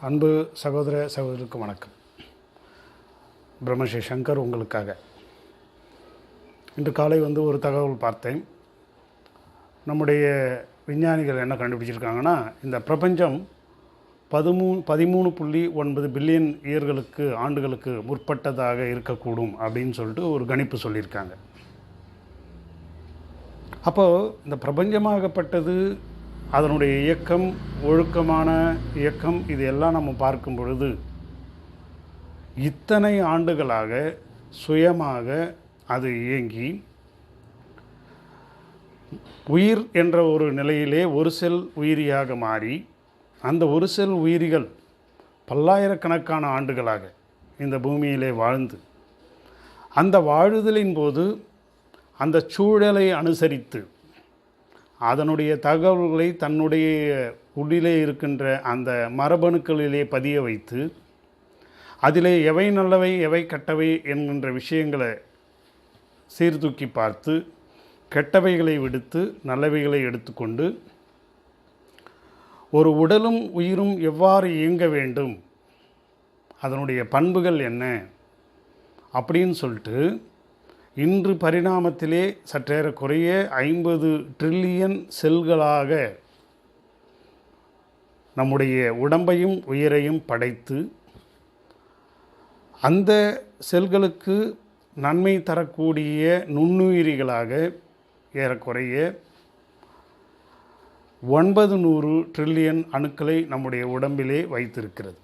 அன்பு சகோதர சகோதரிக்கு வணக்கம். பிரம்மஸ்ரீ சங்கர் உங்களுக்காக. இன்று காலை வந்து ஒரு தகவல் பார்த்தேன். நம்முடைய விஞ்ஞானிகள் என்ன கண்டுபிடிச்சிருக்காங்கன்னா இந்த பிரபஞ்சம் பதிமூணு பதிமூணு புள்ளி ஒன்பது பில்லியன் இயர்களுக்கு ஆண்டுகளுக்கு முற்பட்டதாக இருக்கக்கூடும் அப்படின்னு சொல்லிட்டு ஒரு கணிப்பு சொல்லியிருக்காங்க. அப்போது இந்த பிரபஞ்சமாகப்பட்டது அதனுடைய இயக்கம் ஒழுக்கமான இயக்கம் இது எல்லாம் நம்ம பார்க்கும் பொழுது இத்தனை ஆண்டுகளாக சுயமாக அது இயங்கி உயிர் என்ற ஒரு நிலையிலே ஒரு செல் உயிரியாக மாறி அந்த ஒரு செல் உயிரிகள் பல்லாயிரக்கணக்கான ஆண்டுகளாக இந்த பூமியிலே வாழ்ந்து அந்த வாழுதலின் போது அந்த சூழலை அனுசரித்து அதனுடைய தகவல்களை தன்னுடைய உள்ளிலே இருக்கின்ற அந்த மரபணுக்களிலே பதிய வைத்து அதிலே எவை நல்லவை எவை கெட்டவை என்கின்ற விஷயங்களை சீர்தூக்கி பார்த்து கெட்டவைகளை விடுத்து நல்லவைகளை எடுத்துக்கொண்டு ஒரு உடலும் உயிரும் எவ்வாறு இயங்க வேண்டும் அதனுடைய பண்புகள் என்ன அப்படின்னு சொல்லிட்டு இன்று பரிணாமத்திலே சற்றேறக்குறைய ஐம்பது ட்ரில்லியன் செல்களாக நம்முடைய உடம்பையும் உயிரையும் படைத்து அந்த செல்களுக்கு நன்மை தரக்கூடிய நுண்ணுயிரிகளாக ஏறக்குறைய ஒன்பது நூறு ட்ரில்லியன் அணுக்களை நம்முடைய உடம்பிலே வைத்திருக்கிறது.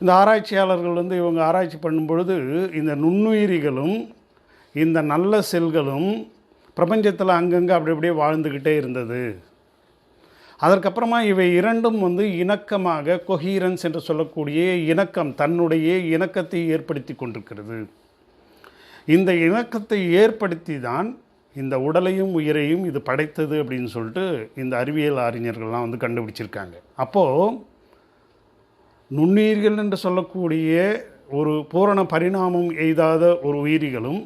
இந்த ஆராய்ச்சியாளர்கள் வந்து இவங்க ஆராய்ச்சி பண்ணும்பொழுது இந்த நுண்ணுயிரிகளும் இந்த நல்ல செல்களும் பிரபஞ்சத்தில் அங்கங்கே அப்படி அப்படியே வாழ்ந்துக்கிட்டே இருந்தது. அதற்கப்புறமா இவை இரண்டும் வந்து இணக்கமாக கொஹீரன்ஸ் என்று சொல்லக்கூடிய இணக்கம் தன்னுடைய இணக்கத்தை ஏற்படுத்தி கொண்டிருக்கிறது. இந்த இணக்கத்தை ஏற்படுத்தி தான் இந்த உடலையும் உயிரையும் இது படைத்தது அப்படின்னு சொல்லிட்டு இந்த அறிவியல் அறிஞர்கள்லாம் வந்து கண்டுபிடிச்சிருக்காங்க. அப்போது நுண்ணுயிர்கள் என்று சொல்லக்கூடிய ஒரு பூரண பரிணாமம் எய்தாத ஒரு உயிரிகளும்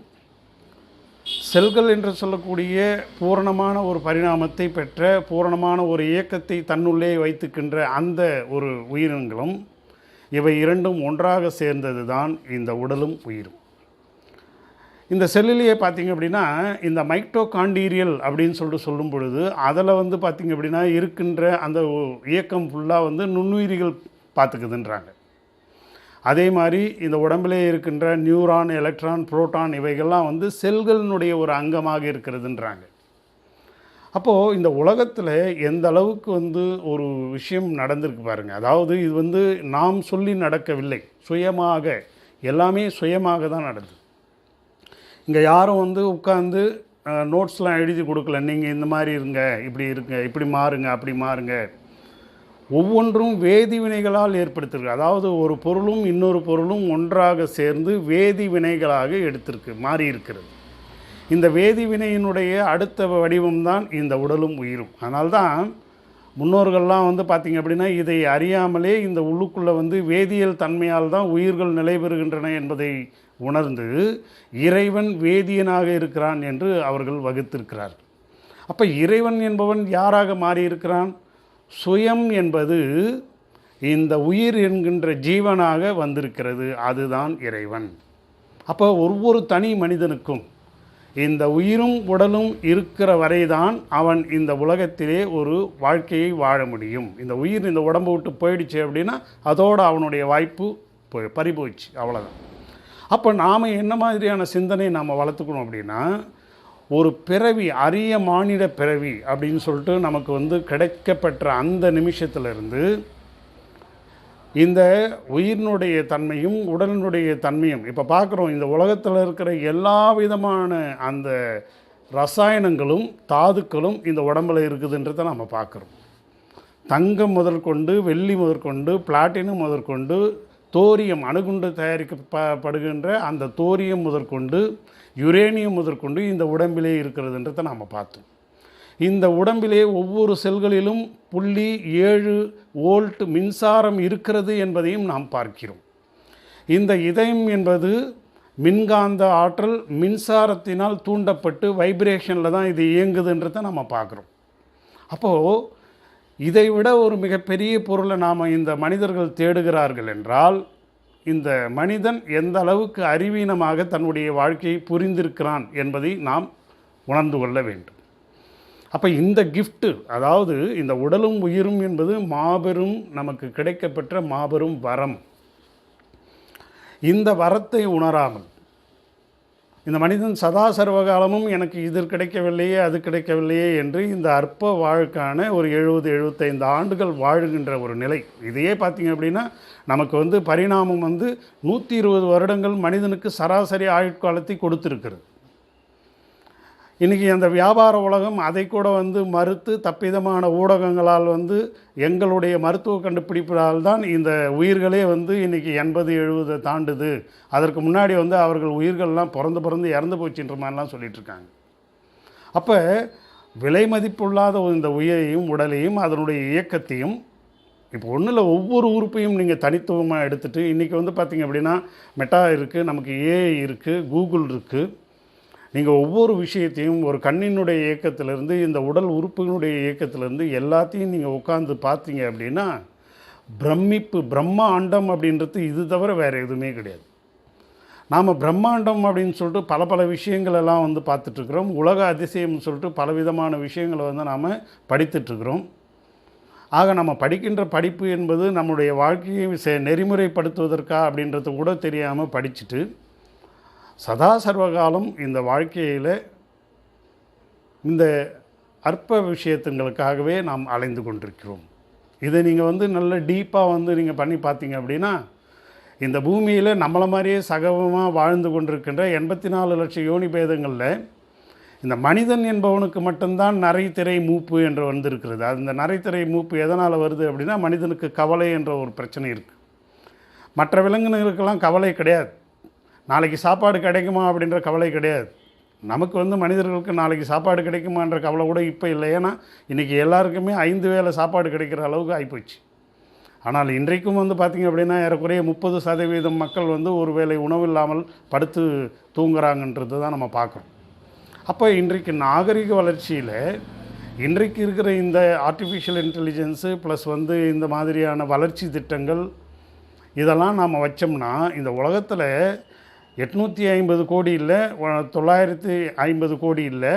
செல்கள் என்று சொல்லக்கூடிய பூரணமான ஒரு பரிணாமத்தை பெற்ற பூரணமான ஒரு இயக்கத்தை தன்னுள்ளே வைத்துக்கின்ற அந்த ஒரு உயிரினங்களும் இவை இரண்டும் ஒன்றாக சேர்ந்தது தான் இந்த உடலும் உயிரும். இந்த செல்லிலேயே பார்த்தீங்க அப்படின்னா இந்த மைக்டோகாண்டீரியல் அப்படின்னு சொல்லிட்டு சொல்லும் பொழுது அதில் வந்து பார்த்திங்க அப்படின்னா இருக்கின்ற அந்த இயக்கம் ஃபுல்லாக வந்து நுண்ணுயிரிகள் பார்த்துக்குதுன்றாங்க. அதே மாதிரி இந்த உடம்பிலே இருக்கின்ற நியூரான் எலக்ட்ரான் புரோட்டான் இவைகள்லாம் வந்து செல்களினுடைய ஒரு அங்கமாக இருக்கிறதுன்றாங்க. அப்போது இந்த உலகத்தில் எந்த அளவுக்கு வந்து ஒரு விஷயம் நடந்திருக்கு பாருங்கள் அதாவது இது வந்து நாம் சொல்லி நடக்கவில்லை. சுயமாக எல்லாமே சுயமாக தான் நடந்தது. இங்கே யாரும் வந்து உட்காந்து நோட்ஸ்லாம் எழுதி கொடுக்கல. நீங்கள் இந்த மாதிரி இருங்க இப்படி இருங்க இப்படி மாறுங்க அப்படி மாறுங்க. ஒவ்வொன்றும் வேதி வினைகளால் ஏற்படுத்திருக்கு. அதாவது ஒரு பொருளும் இன்னொரு பொருளும் ஒன்றாக சேர்ந்து வேதி வினைகளாக எடுத்திருக்கு மாறி இருக்கிறது இந்த வேதி வினையினுடைய அடுத்த வடிவம்தான் இந்த உடலும் உயிரும். அதனால்தான் முன்னோர்கள்லாம் வந்து பார்த்திங்க அப்படின்னா இதை அறியாமலே இந்த உள்ளுக்குள்ளே வந்து வேதியியல் தன்மையால் தான் உயிர்கள் நிலை பெறுகின்றன என்பதை உணர்ந்து இறைவன் வேதியனாக இருக்கிறான் என்று அவர்கள் வகுத்திருக்கிறார் அப்போ இறைவன் என்பவன் யாராக மாறியிருக்கிறான்? சுயம் என்பது இந்த உயிர் என்கின்ற ஜீவனாக வந்திருக்கிறது அதுதான் இறைவன். அப்போ ஒவ்வொரு தனி மனிதனுக்கும் இந்த உயிரும் உடலும் இருக்கிற வரைதான் அவன் இந்த உலகத்திலே ஒரு வாழ்க்கையை வாழ முடியும். இந்த உயிர் இந்த உடம்பு விட்டு போயிடுச்சு அப்படின்னா அதோடு அவனுடைய வாய்ப்பு போய் பறிபோச்சு அவ்வளோதான் அப்போ நாம் என்ன மாதிரியான சிந்தனை நாம் வளர்த்துக்கணும் அப்படின்னா ஒரு பிறவி அரிய மானிட பிறவி அப்படின்னு சொல்லிட்டு நமக்கு வந்து கிடைக்கப்பெற்ற அந்த நிமிஷத்திலிருந்து இந்த உயிரினுடைய தன்மையும் உடலினுடைய தன்மையும் இப்போ பார்க்குறோம் இந்த உலகத்தில் இருக்கிற எல்லா விதமான அந்த ரசாயனங்களும் தாதுக்களும் இந்த உடம்பில் இருக்குதுன்றதை நம்ம பார்க்குறோம். தங்கம் முதற்கொண்டு வெள்ளி முதற்கொண்டு பிளாட்டினம் முதற்கொண்டு தோரியம் அணுகுண்டு தயாரிக்கப்படுகின்ற அந்த தோரியம் முதற்கொண்டு யுரேனியம் முதற்கொண்டு இந்த உடம்பிலே இருக்கிறதுன்றதை நாம் பார்த்தோம். இந்த உடம்பிலே ஒவ்வொரு செல்களிலும் புள்ளி ஏழு வோல்ட் மின்சாரம் இருக்கிறது என்பதையும் நாம் பார்க்கிறோம். இந்த இதயம் என்பது மின்காந்த ஆற்றல் மின்சாரத்தினால் தூண்டப்பட்டு வைப்ரேஷனில் தான் இது இயங்குதுன்றதை நம்ம பார்க்குறோம். அப்போது இதை விட ஒரு மிகப்பெரிய பொருளை நாம் இந்த மனிதர்கள் தேடுகிறார்கள் என்றால் இந்த மனிதன் எந்த அளவுக்கு அறிவீனமாக தன்னுடைய வாழ்க்கையை புரிந்திருக்கிறான் என்பதை நாம் உணர்ந்து கொள்ள வேண்டும். அப்போ இந்த கிஃப்ட்டு அதாவது இந்த உடலும் உயிரும் என்பது மாபெரும் நமக்கு கிடைக்கப்பெற்ற மாபெரும் வரம். இந்த வரத்தை உணராமல் இந்த மனிதன் சதா சர்வகாலமும் எனக்கு இது கிடைக்கவில்லையே அது கிடைக்கவில்லையே என்று இந்த அற்ப வாழ்க்கான ஒரு எழுபது எழுபத்தைந்து ஆண்டுகள் வாழுகின்ற ஒரு நிலை. இதையே பார்த்தீங்க அப்படின்னா நமக்கு வந்து பரிணாமம் வந்து நூற்றி இருபது வருடங்கள் மனிதனுக்கு சராசரி ஆயுட்காலத்தை கொடுத்துருக்கிறது. இன்றைக்கி அந்த வியாபார உலகம் அதை கூட வந்து மறுத்து தப்பிதமான ஊடகங்களால் வந்து எங்களுடைய மருத்துவ கண்டுபிடிப்பால் தான் இந்த உயிர்களே வந்து இன்றைக்கி எண்பது எழுபது தாண்டுது. அதற்கு முன்னாடி வந்து அவர்கள் உயிர்கள்லாம் பிறந்து பிறந்து இறந்து போச்சுன்ற மாதிரிலாம் சொல்லிகிட்ருக்காங்க அப்போ விலை மதிப்புள்ளாத இந்த உயிரையும் உடலையும் அதனுடைய இயக்கத்தையும் இப்போ ஒன்றில் ஒவ்வொரு உறுப்பையும் நீங்கள் தனித்துவமாக எடுத்துகிட்டு இன்றைக்கி வந்து பார்த்திங்க அப்படின்னா மெட்டா இருக்குது நமக்கு ஏஐ இருக்குது கூகுள் இருக்குது நீங்கள் ஒவ்வொரு விஷயத்தையும் ஒரு கண்ணினுடைய இயக்கத்திலேருந்து இந்த உடல் உறுப்புகளுடைய இயக்கத்திலேருந்து எல்லாத்தையும் நீங்கள் உட்காந்து பார்த்தீங்க அப்படின்னா பிரமிப்பு பிரம்மாண்டம் அப்படின்றது இது தவிர வேறு எதுவுமே கிடையாது. நாம் பிரம்மாண்டம் அப்படின்னு சொல்லிட்டு பல பல விஷயங்களெல்லாம் வந்து பார்த்துட்ருக்குறோம் உலக அதிசயம்னு சொல்லிட்டு பலவிதமான விஷயங்களை வந்து நாம் படித்துட்ருக்குறோம் ஆக நம்ம படிக்கின்ற படிப்பு என்பது நம்முடைய வாழ்க்கையை செ நெறிமுறைப்படுத்துவதற்கா அப்படின்றது கூட தெரியாமல் படிச்சுட்டு சதா சர்வகாலம் இந்த வாழ்க்கையில் இந்த அற்ப விஷயத்துங்களுக்காகவே நாம் அலைந்து கொண்டிருக்கிறோம். இதை நீங்கள் வந்து நல்ல டீப்பாக வந்து நீங்கள் பண்ணி பார்த்தீங்க அப்படின்னா இந்த பூமியில் நம்மளை மாதிரியே சகவமாக வாழ்ந்து கொண்டிருக்கின்ற எண்பத்தி நாலு லட்சம் யோனி பேதங்களில் இந்த மனிதன் என்பவனுக்கு மட்டும்தான் நரைத்திரை மூப்பு என்று வந்திருக்கிறது. அது இந்த நரைத்திரை மூப்பு எதனால் வருது அப்படின்னா மனிதனுக்கு கவலை என்ற ஒரு பிரச்சனை இருக்குது மற்ற விலங்கினங்களுக்கெல்லாம் கவலை கிடையாது. நாளைக்கு சாப்பாடு கிடைக்குமா அப்படின்ற கவலை கிடையாது. நமக்கு வந்து மனிதர்களுக்கு நாளைக்கு சாப்பாடு கிடைக்குமான்ற கவலை கூட இப்போ இல்லை. ஏன்னா இன்றைக்கி எல்லாருக்குமே ஐந்து வேளை சாப்பாடு கிடைக்கிற அளவுக்கு ஆகிப்போச்சு ஆனால் இன்றைக்கும் வந்து பார்த்திங்க அப்படின்னா ஏறக்குறைய முப்பது சதவீதம் மக்கள் வந்து ஒரு வேளை உணவு இல்லாமல் படுத்து தூங்குறாங்கன்றது தான் நம்ம பார்க்குறோம். அப்போ இன்றைக்கு நாகரிக வளர்ச்சியில் இன்றைக்கு இருக்கிற இந்த ஆர்டிஃபிஷியல் இன்டெலிஜென்ஸு ப்ளஸ் வந்து இந்த மாதிரியான வளர்ச்சி திட்டங்கள் இதெல்லாம் நாம் வச்சோம்னா இந்த உலகத்தில் எட்நூற்றி ஐம்பது கோடி இல்லை தொள்ளாயிரத்தி ஐம்பது கோடி இல்லை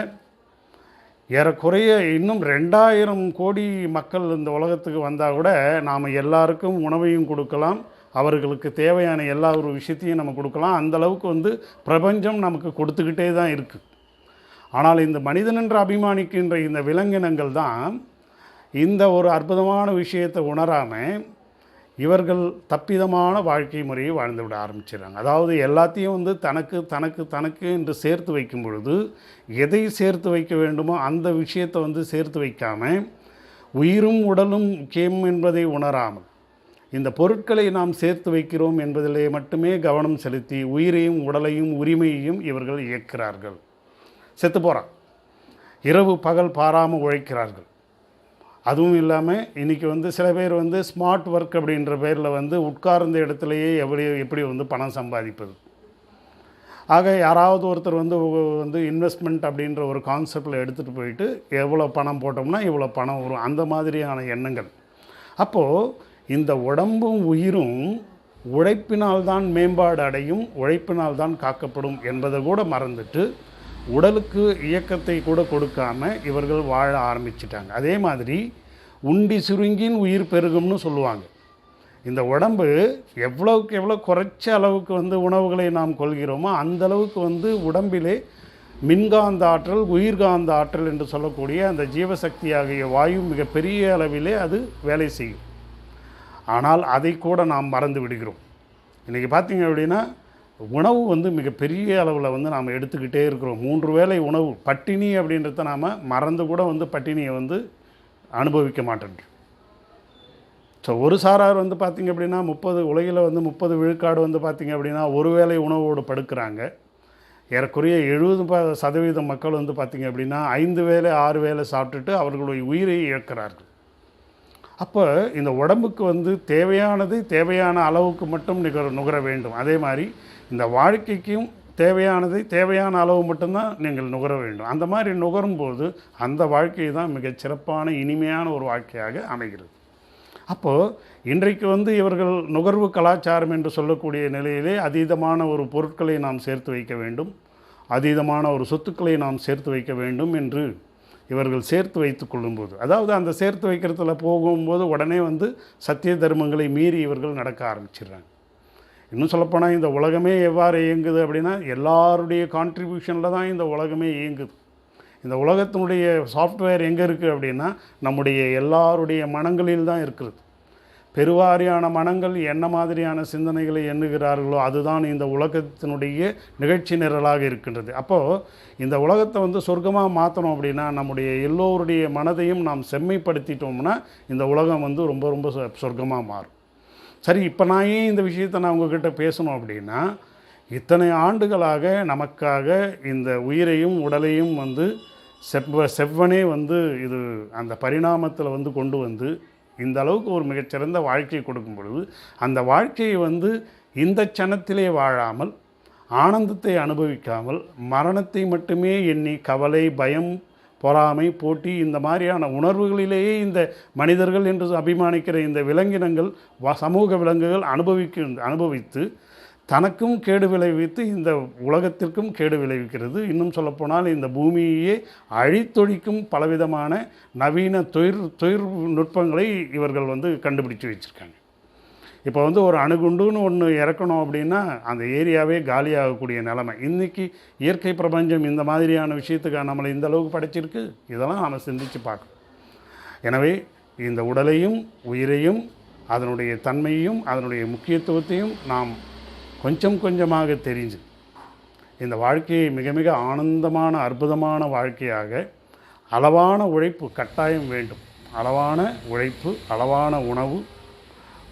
ஏறக்குறைய இன்னும் ரெண்டாயிரம் கோடி மக்கள் இந்த உலகத்துக்கு வந்தால் கூட நாம் எல்லாருக்கும் உணவையும் கொடுக்கலாம் அவர்களுக்கு தேவையான எல்லா ஒரு விஷயத்தையும் நம்ம கொடுக்கலாம். அந்தளவுக்கு வந்து பிரபஞ்சம் நமக்கு கொடுத்துக்கிட்டே தான் இருக்குது ஆனால் இந்த மனிதன் என்று அபிமானிக்கின்ற இந்த விலங்கினங்கள் தான் இந்த ஒரு அற்புதமான விஷயத்தை உணராமல் இவர்கள் தப்பிதமான வாழ்க்கை முறையை வாழ்ந்து விட ஆரம்பிச்சிடுறாங்க. அதாவது எல்லாத்தையும் வந்து தனக்கு தனக்கு தனக்கு என்று சேர்த்து வைக்கும் பொழுது எதை சேர்த்து வைக்க வேண்டுமோ அந்த விஷயத்தை வந்து சேர்த்து வைக்காமல் உயிரும் உடலும் முக்கியம் என்பதை உணராமல் இந்த பொருட்களை நாம் சேர்த்து வைக்கிறோம் என்பதிலே மட்டுமே கவனம் செலுத்தி உயிரையும் உடலையும் உரிமையையும் இவர்கள் இயக்கிறார்கள் செத்து போகிறான் இரவு பகல் பாராமல் உழைக்கிறார்கள். அதுவும் இல்லாமல் இன்றைக்கி வந்து சில பேர் வந்து ஸ்மார்ட் ஒர்க் அப்படின்ற பேரில் வந்து உட்கார்ந்த இடத்துலையே எப்படி எப்படி வந்து பணம் சம்பாதிப்பது. ஆக யாராவது ஒருத்தர் வந்து வந்து இன்வெஸ்ட்மெண்ட் அப்படின்ற ஒரு கான்செப்டில் எடுத்துகிட்டு போயிட்டு எவ்வளோ பணம் போட்டோம்னா இவ்வளோ பணம் வரும். அந்த மாதிரியான எண்ணங்கள். அப்போது இந்த உடம்பும் உயிரும் உழைப்பினால்தான் மேம்பாடு அடையும் உழைப்பினால் தான் காக்கப்படும் என்பதை கூட மறந்துட்டு உடலுக்கு இயக்கத்தை கூட கொடுக்காம இவர்கள் வாழ ஆரம்பிச்சிட்டாங்க. அதே மாதிரி உண்டி சுருங்கின் உயிர் பெருகும்னு சொல்லுவாங்க. இந்த உடம்பு எவ்வளோக்கு எவ்வளோ குறைச்ச அளவுக்கு வந்து உணவுகளை நாம் கொள்கிறோமோ அந்த அளவுக்கு வந்து உடம்பிலே மின்காந்த ஆற்றல் உயிர்காந்த ஆற்றல் என்று சொல்லக்கூடிய அந்த ஜீவசக்தி ஆகிய வாயு மிகப்பெரிய அளவிலே அது வேலை செய்யும். ஆனால் அதை கூட நாம் மறந்து விடுகிறோம். இன்றைக்கி பார்த்தீங்க அப்படின்னா உணவு வந்து மிகப்பெரிய அளவில் வந்து நாம் எடுத்துக்கிட்டே இருக்கிறோம். மூன்று வேளை உணவு பட்டினி அப்படின்றத நாம் மறந்து கூட வந்து பட்டினியை வந்து அனுபவிக்க மாட்டேன்றோம் ஸோ ஒரு சாரார் வந்து பார்த்திங்க அப்படின்னா முப்பது உலகில் வந்து முப்பது விழுக்காடு வந்து பார்த்திங்க அப்படின்னா ஒரு வேளை உணவோடு படுக்கிறாங்க. ஏறக்குறைய எழுபது ப சதவீதம் மக்கள் வந்து பார்த்திங்க அப்படின்னா ஐந்து வேலை ஆறு வேளை சாப்பிட்டுட்டு அவர்களுடைய உயிரை இழக்கிறார்கள். அப்போ இந்த உடம்புக்கு வந்து தேவையானது தேவையான அளவுக்கு மட்டும் நிகர நுகர வேண்டும். அதே மாதிரி இந்த வாழ்க்கைக்கும் தேவையானதை தேவையான அளவு மட்டும்தான் நீங்கள் நுகர வேண்டும். அந்த மாதிரி நுகரும்போது அந்த வாழ்க்கை தான் மிகச் சிறப்பான இனிமையான ஒரு வாழ்க்கையாக அமைகிறது. அப்போது இன்றைக்கு வந்து இவர்கள் நுகர்வு கலாச்சாரம் என்று சொல்லக்கூடிய நிலையிலே அதீதமான ஒரு பொருட்களை நாம் சேர்த்து வைக்க வேண்டும். அதீதமான ஒரு சொத்துக்களை நாம் சேர்த்து வைக்க வேண்டும் என்று இவர்கள் சேர்த்து வைத்து கொள்ளும்போது. அதாவது அந்த சேர்த்து வைக்கிறதுல போகும்போது உடனே வந்து சத்திய தர்மங்களை மீறி இவர்கள் நடக்க ஆரம்பிச்சிடுறாங்க. இன்னும் சொல்லப்போனால் இந்த உலகமே எவ்வாறு இயங்குது அப்படின்னா எல்லாருடைய கான்ட்ரிபியூஷனில் தான் இந்த உலகமே இயங்குது. இந்த உலகத்தினுடைய சாஃப்ட்வேர் எங்கே இருக்குது அப்படின்னா நம்முடைய எல்லாருடைய மனங்களில் தான் இருக்கிறது. பெருவாரியான மனங்கள் என்ன மாதிரியான சிந்தனைகளை எண்ணுகிறார்களோ அதுதான் இந்த உலகத்தினுடைய நிகழ்ச்சி நிரலாக இருக்கின்றது. அப்போது இந்த உலகத்தை வந்து சொர்க்கமாக மாற்றணும் அப்படின்னா நம்முடைய எல்லோருடைய மனதையும் நாம் செம்மைப்படுத்திட்டோம்னா இந்த உலகம் வந்து ரொம்ப ரொம்ப சொர்க்கமாக மாறும். சரி இப்போ நான் ஏன் இந்த விஷயத்தை நான் உங்ககிட்ட பேசணும் அப்படின்னா இத்தனை ஆண்டுகளாக நமக்காக இந்த உயிரையும் உடலையும் வந்து செவ்வ செவ்வனே வந்து இது அந்த பரிணாமத்தில் வந்து கொண்டு வந்து இந்த அளவுக்கு ஒரு மிகச்சிறந்த வாழ்க்கையை கொடுக்கும் பொழுது அந்த வாழ்க்கையை வந்து இந்த சனத்திலே வாழாமல் ஆனந்தத்தை அனுபவிக்காமல் மரணத்தை மட்டுமே எண்ணி கவலை பயம் பொறாமை போட்டி இந்த மாதிரியான உணர்வுகளிலேயே இந்த மனிதர்கள் என்று அபிமானிக்கிற இந்த விலங்கினங்கள் வ- சமூக விலங்குகள் அனுபவிக்க அனுபவித்து தனக்கும் கேடு விளைவித்து இந்த உலகத்திற்கும் கேடு விளைவிக்கிறது. இன்னும் சொல்லப்போனால் இந்த பூமியையே அழித்தொழிக்கும் பலவிதமான நவீன தொழில் தொழில்நுட்பங்களை இவர்கள் வந்து கண்டுபிடிச்சு வச்சுருக்காங்க. இப்போ வந்து ஒரு அணுகுண்டுன்னு ஒன்று இறக்கணும் அப்படின்னா அந்த ஏரியாவே காலியாகக்கூடிய நிலைமை. இன்றைக்கி இயற்கை பிரபஞ்சம் இந்த மாதிரியான விஷயத்துக்காக நம்மளை இந்த அளவுக்கு படைச்சிருக்கு. இதெல்லாம் நம்ம சிந்திச்சு பார்க்கணும். எனவே இந்த உடலையும் உயிரையும் அதனுடைய தன்மையையும் அதனுடைய முக்கியத்துவத்தையும் நாம் கொஞ்சம் கொஞ்சமாக தெரிஞ்சு இந்த வாழ்க்கையை மிக மிக ஆனந்தமான அற்புதமான வாழ்க்கையாக அளவான உழைப்பு கட்டாயம் வேண்டும். அளவான உழைப்பு அளவான உணவு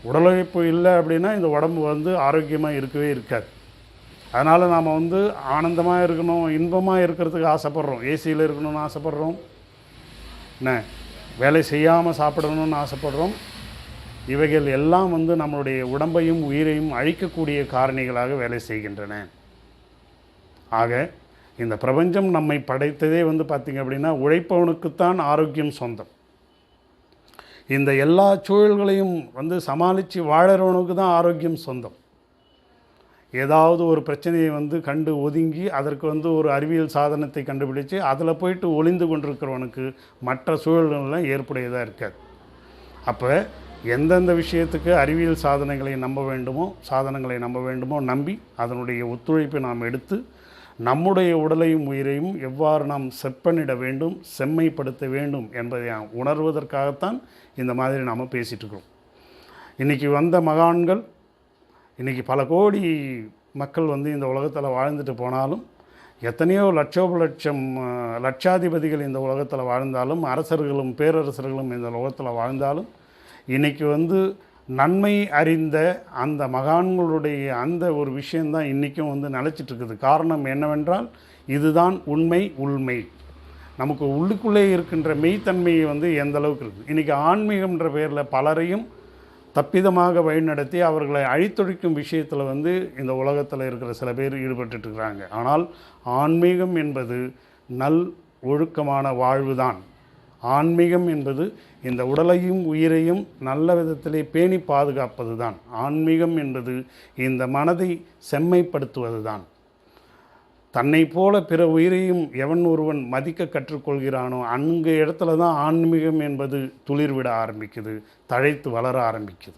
உடல் உழைப்பு இல்லை அப்படின்னா இந்த உடம்பு வந்து ஆரோக்கியமாக இருக்கவே இருக்காது. அதனால் நாம் வந்து ஆனந்தமாக இருக்கணும் இன்பமாக இருக்கிறதுக்கு ஆசைப்பட்றோம். ஏசியில் இருக்கணும்னு ஆசைப்பட்றோம். என்ன? வேலை செய்யாமல் சாப்பிடணும்னு ஆசைப்படுறோம். இவைகள் எல்லாம் வந்து நம்மளுடைய உடம்பையும் உயிரையும் அழிக்கக்கூடிய காரணிகளாக வேலை செய்கின்றன. ஆக இந்த பிரபஞ்சம் நம்மை படைத்ததே வந்து பார்த்திங்க அப்படின்னா உழைப்பவனுக்குத்தான் ஆரோக்கியம் சொந்தம். இந்த எல்லா சூழல்களையும் வந்து சமாளித்து வாழறவனுக்கு தான் ஆரோக்கியம் சொந்தம். ஏதாவது ஒரு பிரச்சனையை வந்து கண்டு ஒதுங்கி அதற்கு வந்து ஒரு அறிவியல் சாதனத்தை கண்டுபிடிச்சு அதில் போயிட்டு ஒளிந்து கொண்டிருக்கிறவனுக்கு மற்ற சூழல்கள்லாம் ஏற்புடையதாக இருக்காது. அப்போ எந்தெந்த விஷயத்துக்கு அறிவியல் சாதனைகளை நம்ப வேண்டுமோ சாதனங்களை நம்ப வேண்டுமோ நம்பி அதனுடைய ஒத்துழைப்பை நாம் எடுத்து நம்முடைய உடலையும் உயிரையும் எவ்வாறு நாம் செப்பனிட வேண்டும் செம்மைப்படுத்த வேண்டும் என்பதை உணர்வதற்காகத்தான் இந்த மாதிரி நாம் பேசிகிட்ருக்கிறோம் இன்றைக்கி வந்த மகான்கள் இன்றைக்கி பல கோடி மக்கள் வந்து இந்த உலகத்தில் வாழ்ந்துட்டு போனாலும் எத்தனையோ லட்சோப லட்சம் லட்சாதிபதிகள் இந்த உலகத்தில் வாழ்ந்தாலும் அரசர்களும் பேரரசர்களும் இந்த உலகத்தில் வாழ்ந்தாலும் இன்றைக்கி வந்து நன்மை அறிந்த அந்த மகான்களுடைய அந்த ஒரு விஷயந்தான் இன்றைக்கும் வந்து நிலச்சிட்டு இருக்குது காரணம் என்னவென்றால் இதுதான் உண்மை உள்மை. நமக்கு உள்ளுக்குள்ளே இருக்கின்ற மெய்த்தன்மையை வந்து எந்த அளவுக்கு இருக்குது இன்றைக்கி ஆன்மீகம்ன்ற பேரில் பலரையும் தப்பிதமாக வழிநடத்தி அவர்களை அழித்தொழிக்கும் விஷயத்தில் வந்து இந்த உலகத்தில் இருக்கிற சில பேர் ஈடுபட்டுருக்கிறாங்க ஆனால் ஆன்மீகம் என்பது நல் ஒழுக்கமான வாழ்வு தான் ஆன்மீகம் என்பது இந்த உடலையும் உயிரையும் நல்ல விதத்திலே பேணி பாதுகாப்பது தான் ஆன்மீகம் என்பது இந்த மனதை செம்மைப்படுத்துவது தான் தன்னை போல பிற உயிரையும் எவன் ஒருவன் மதிக்க கற்றுக்கொள்கிறானோ அங்கு இடத்துல தான் ஆன்மீகம் என்பது துளிர்விட ஆரம்பிக்குது தழைத்து வளர ஆரம்பிக்குது.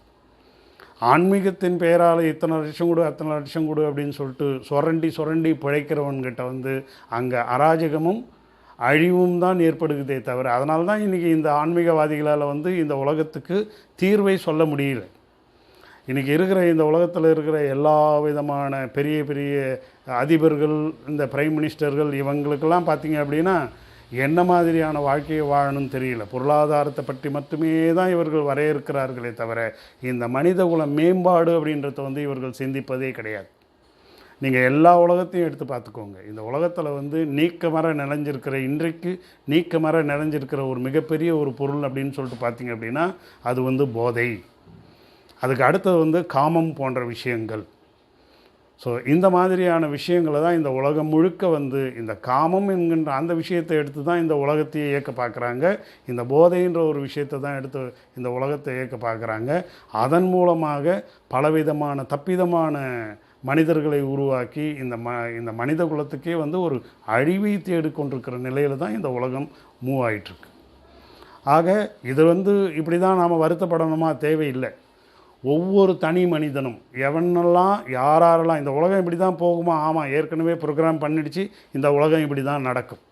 ஆன்மீகத்தின் பெயரால் இத்தனை லட்சம் கொடு அத்தனை லட்சம் கொடு அப்படின்னு சொல்லிட்டு சுரண்டி சுரண்டி பிழைக்கிறவன்கிட்ட வந்து அங்கே அராஜகமும் அழிவும் தான் ஏற்படுகிறதே தவிர அதனால தான் இன்றைக்கி இந்த ஆன்மீகவாதிகளால் வந்து இந்த உலகத்துக்கு தீர்வை சொல்ல முடியல. இன்றைக்கி இருக்கிற இந்த உலகத்தில் இருக்கிற எல்லா விதமான பெரிய பெரிய அதிபர்கள் இந்த பிரைம் மினிஸ்டர்கள் இவங்களுக்கெல்லாம் பார்த்திங்க அப்படின்னா என்ன மாதிரியான வாழ்க்கையை வாழணும்னு தெரியல. பொருளாதாரத்தை பற்றி மட்டுமே தான் இவர்கள் வரையறுக்கிறார்களே தவிர இந்த மனித குல மேம்பாடு அப்படின்றத வந்து இவர்கள் சிந்திப்பதே கிடையாது. நீங்கள் எல்லா உலகத்தையும் எடுத்து பார்த்துக்கோங்க. இந்த உலகத்தில் வந்து நீக்கமர நிறைஞ்சிருக்கிற இன்றைக்கு நீக்கமர நிறைஞ்சிருக்கிற ஒரு மிகப்பெரிய ஒரு பொருள் அப்படின்னு சொல்லிட்டு பார்த்தீங்க அப்படின்னா அது வந்து போதை. அதுக்கு அடுத்தது வந்து காமம் போன்ற விஷயங்கள். ஸோ இந்த மாதிரியான விஷயங்களை தான் இந்த உலகம் முழுக்க வந்து இந்த காமம் என்கின்ற அந்த விஷயத்தை எடுத்து தான் இந்த உலகத்தையே இயக்க பார்க்குறாங்க. இந்த போதைன்ற ஒரு விஷயத்தை தான் எடுத்து இந்த உலகத்தை இயக்க பார்க்குறாங்க. அதன் மூலமாக பலவிதமான தப்பிதமான மனிதர்களை உருவாக்கி இந்த ம இந்த மனித குலத்துக்கே வந்து ஒரு அழிவை தேடி கொண்டிருக்கிற நிலையில் தான் இந்த உலகம் மூவ் ஆயிட்டிருக்கு. ஆக இது வந்து இப்படி தான் நாம் வருத்தப்படணுமா? தேவையில்லை. ஒவ்வொரு தனி மனிதனும் எவனெல்லாம் யாரெல்லாம் இந்த உலகம் இப்படி தான் போகுமா? ஆமாம் ஏற்கனவே ப்ரோக்ராம் பண்ணிடுச்சு இந்த உலகம் இப்படி தான் நடக்கும்.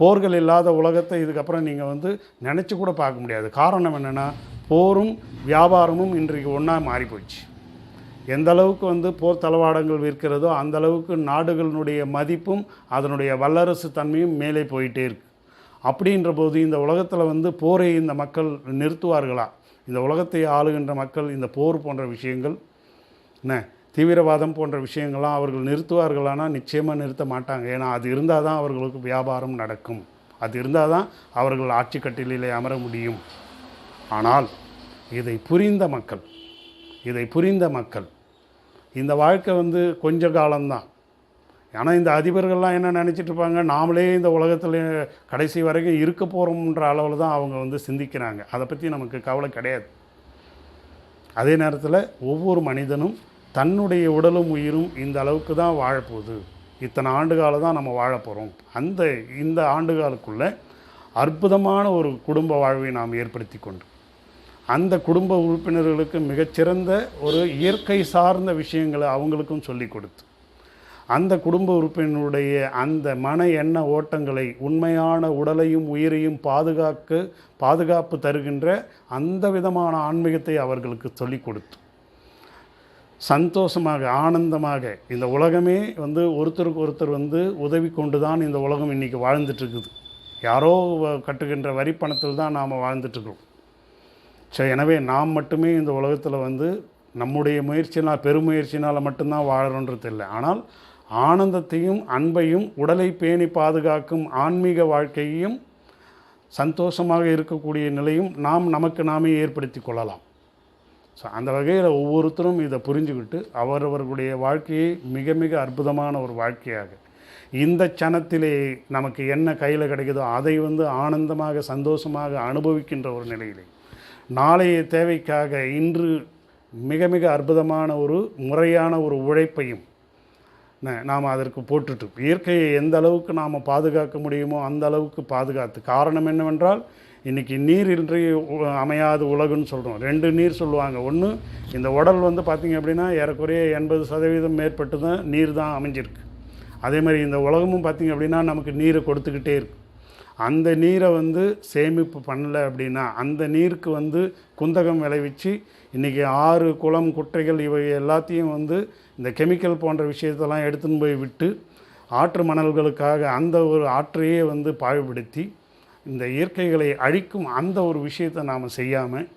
போர்கள் இல்லாத உலகத்தை இதுக்கப்புறம் நீங்கள் வந்து நினச்சி கூட பார்க்க முடியாது. காரணம் என்னென்னா போரும் வியாபாரமும் இன்றைக்கு ஒன்றா மாறி எந்த அளவுக்கு வந்து போர் தளவாடங்கள் விற்கிறதோ அந்த அளவுக்கு நாடுகளினுடைய மதிப்பும் அதனுடைய வல்லரசு தன்மையும் மேலே போயிட்டே இருக்கு. அப்படின்ற போது இந்த உலகத்தில் வந்து போரை இந்த மக்கள் நிறுத்துவார்களா? இந்த உலகத்தை ஆளுகின்ற மக்கள் இந்த போர் போன்ற விஷயங்கள் என்ன தீவிரவாதம் போன்ற விஷயங்கள்லாம் அவர்கள் நிறுத்துவார்களானா? நிச்சயமாக நிறுத்த மாட்டாங்க. ஏன்னா அது இருந்தால் தான் அவர்களுக்கு வியாபாரம் நடக்கும். அது இருந்தால் தான் அவர்கள் ஆட்சி கட்டிலே அமர முடியும். ஆனால் இதை புரிந்த மக்கள் இதை புரிந்த மக்கள். இந்த வாழ்க்கை வந்து கொஞ்ச காலம்தான். ஏன்னா இந்த அதிபர்கள்லாம் என்ன நினச்சிட்டு இருப்பாங்க? நாமளே இந்த உலகத்தில் கடைசி வரைக்கும் இருக்க போகிறோம்ன்ற அளவில் தான் அவங்க வந்து சிந்திக்கிறாங்க. அதை பற்றி நமக்கு கவலை கிடையாது. அதே நேரத்தில் ஒவ்வொரு மனிதனும் தன்னுடைய உடலும் உயிரும் இந்த அளவுக்கு தான் வாழப்போகுது. இத்தனை ஆண்டு காலம் தான் நம்ம வாழப்போகிறோம் அந்த இந்த ஆண்டுகாலுக்குள்ளே அற்புதமான ஒரு குடும்ப வாழ்வை நாம் ஏற்படுத்தி கொண்டு அந்த குடும்ப உறுப்பினர்களுக்கு மிகச்சிறந்த ஒரு இயற்கை சார்ந்த விஷயங்களை அவங்களுக்கும் சொல்லி கொடுத்து அந்த குடும்ப உறுப்பினருடைய அந்த மன எண்ண ஓட்டங்களை உண்மையான உடலையும் உயிரையும் பாதுகாக்க பாதுகாப்பு தருகின்ற அந்த விதமான ஆன்மீகத்தை அவர்களுக்கு சொல்லிக் கொடுத்து சந்தோஷமாக ஆனந்தமாக இந்த உலகமே வந்து ஒருத்தருக்கு ஒருத்தர் வந்து உதவி கொண்டு தான் இந்த உலகம் இன்றைக்கி வாழ்ந்துட்டுருக்குது யாரோ வ- கட்டுகின்ற வரி பணத்தில் தான் நாம் வாழ்ந்துட்டுருக்குறோம் ஸோ எனவே நாம் மட்டுமே இந்த உலகத்தில் வந்து நம்முடைய முயற்சினால் பெருமுயற்சினால் மட்டும்தான் வாழறோன்றது இல்லை. ஆனால் ஆனந்தத்தையும் அன்பையும் உடலை பேணி பாதுகாக்கும் ஆன்மீக வாழ்க்கையையும் சந்தோஷமாக இருக்கக்கூடிய நிலையும் நாம் நமக்கு நாமே ஏற்படுத்தி கொள்ளலாம். ஸோ அந்த வகையில் ஒவ்வொருத்தரும் இதை புரிஞ்சுக்கிட்டு அவரவர்களுடைய வாழ்க்கையை மிக மிக அற்புதமான ஒரு வாழ்க்கையாக. இந்த சனத்திலே நமக்கு என்ன கையில் கிடைக்குதோ அதை வந்து ஆனந்தமாக சந்தோஷமாக அனுபவிக்கின்ற ஒரு நிலையிலே. நாளைய தேவைக்காக இன்று மிக மிக அற்புதமான ஒரு முறையான ஒரு உழைப்பையும் நாம் அதற்கு போட்டுட்டு இயற்கையை எந்த அளவுக்கு நாம் பாதுகாக்க முடியுமோ அந்த அளவுக்கு பாதுகாத்து. காரணம் என்னவென்றால் இன்றைக்கி நீர் இன்றி உ- அமையாத உலகுன்னு சொல்கிறோம் ரெண்டு நீர் சொல்லுவாங்க. ஒன்று இந்த உடல் வந்து பார்த்திங்க அப்படின்னா ஏறக்குறைய எண்பது சதவீதம் மேற்பட்டு தான் நீர் தான் அமைஞ்சிருக்கு. அதே மாதிரி இந்த உலகமும் பார்த்திங்க அப்படின்னா நமக்கு நீரை கொடுத்துக்கிட்டே இருக்குது அந்த நீரை வந்து சேமிப்பு பண்ணல அப்படின்னா அந்த நீருக்கு வந்து குந்தகம் விளைவிச்சு இன்றைக்கி ஆறு குளம் குட்டைகள் இவை எல்லாத்தையும் வந்து இந்த கெமிக்கல் போன்ற விஷயத்தெல்லாம் எடுத்துன்னு போய் விட்டு ஆற்று மணல்களுக்காக அந்த ஒரு ஆற்றையே வந்து பாழ்படுத்தி இந்த இயற்கைகளை அழிக்கும் அந்த ஒரு விஷயத்தை நாம் செய்யாமல்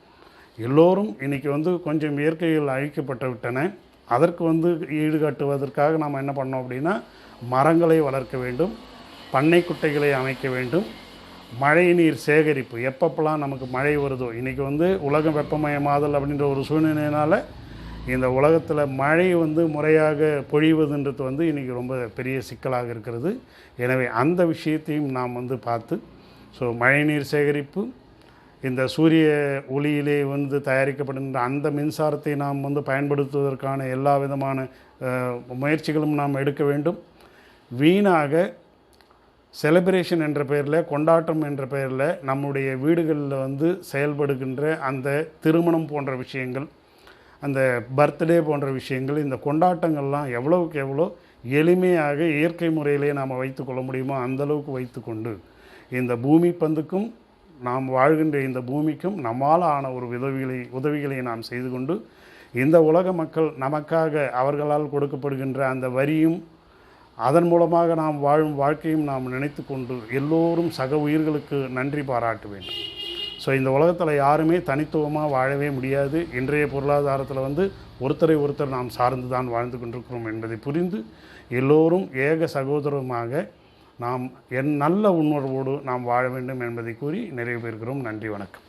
எல்லோரும் இன்றைக்கி வந்து கொஞ்சம் இயற்கைகள் அழிக்கப்பட்டு விட்டன. அதற்கு வந்து ஈடுகட்டுவதற்காக நாம் என்ன பண்ணோம் அப்படின்னா மரங்களை வளர்க்க வேண்டும். பண்ணை குட்டைகளை அமைக்க வேண்டும். மழை நீர் சேகரிப்பு. எப்பப்பெல்லாம் நமக்கு மழை வருதோ இன்றைக்கி வந்து உலகம் வெப்பமயமாதல் அப்படின்ற ஒரு சூழ்நிலையினால் இந்த உலகத்தில் மழை வந்து முறையாக பொழிவதுன்றது வந்து இன்றைக்கி ரொம்ப பெரிய சிக்கலாக இருக்கிறது. எனவே அந்த விஷயத்தையும் நாம் வந்து பார்த்து ஸோ மழைநீர் சேகரிப்பு இந்த சூரிய ஒளியிலே வந்து தயாரிக்கப்படுகின்ற அந்த மின்சாரத்தை நாம் வந்து பயன்படுத்துவதற்கான எல்லா விதமான முயற்சிகளும் நாம் எடுக்க வேண்டும். வீணாக செலிப்ரேஷன் என்ற பெயரில் கொண்டாட்டம் என்ற பெயரில் நம்முடைய வீடுகளில் வந்து செயல்படுகின்ற அந்த திருமணம் போன்ற விஷயங்கள் அந்த பர்த்டே போன்ற விஷயங்கள் இந்த கொண்டாட்டங்கள்லாம் எவ்வளவுக்கு எவ்வளோ எளிமையாக இயற்கை முறையிலே நாம் வைத்துக்கொள்ள முடியுமோ அந்தளவுக்கு வைத்துக்கொண்டு இந்த பூமி பந்துக்கும் நாம் வாழ்கின்ற இந்த பூமிக்கும் நம்மால் ஆன ஒரு உதவிகளை உதவிகளை நாம் செய்து கொண்டு இந்த உலக மக்கள் நமக்காக அவர்களால் கொடுக்கப்படுகின்ற அந்த வரியும் அதன் மூலமாக நாம் வாழும் வாழ்க்கையும் நாம் நினைத்து கொண்டு எல்லோரும் சக உயிர்களுக்கு நன்றி பாராட்ட வேண்டும் ஸோ இந்த உலகத்தில் யாருமே தனித்துவமாக வாழவே முடியாது. இன்றைய பொருளாதாரத்தில் வந்து ஒருத்தரை ஒருத்தர் நாம் சார்ந்து தான் வாழ்ந்து கொண்டிருக்கிறோம் என்பதை புரிந்து எல்லோரும் ஏக சகோதரமாக நாம் என் நல்ல உணர்வோடு நாம் வாழ வேண்டும் என்பதை கூறி நிறைவு பெறுகிறோம். நன்றி வணக்கம்.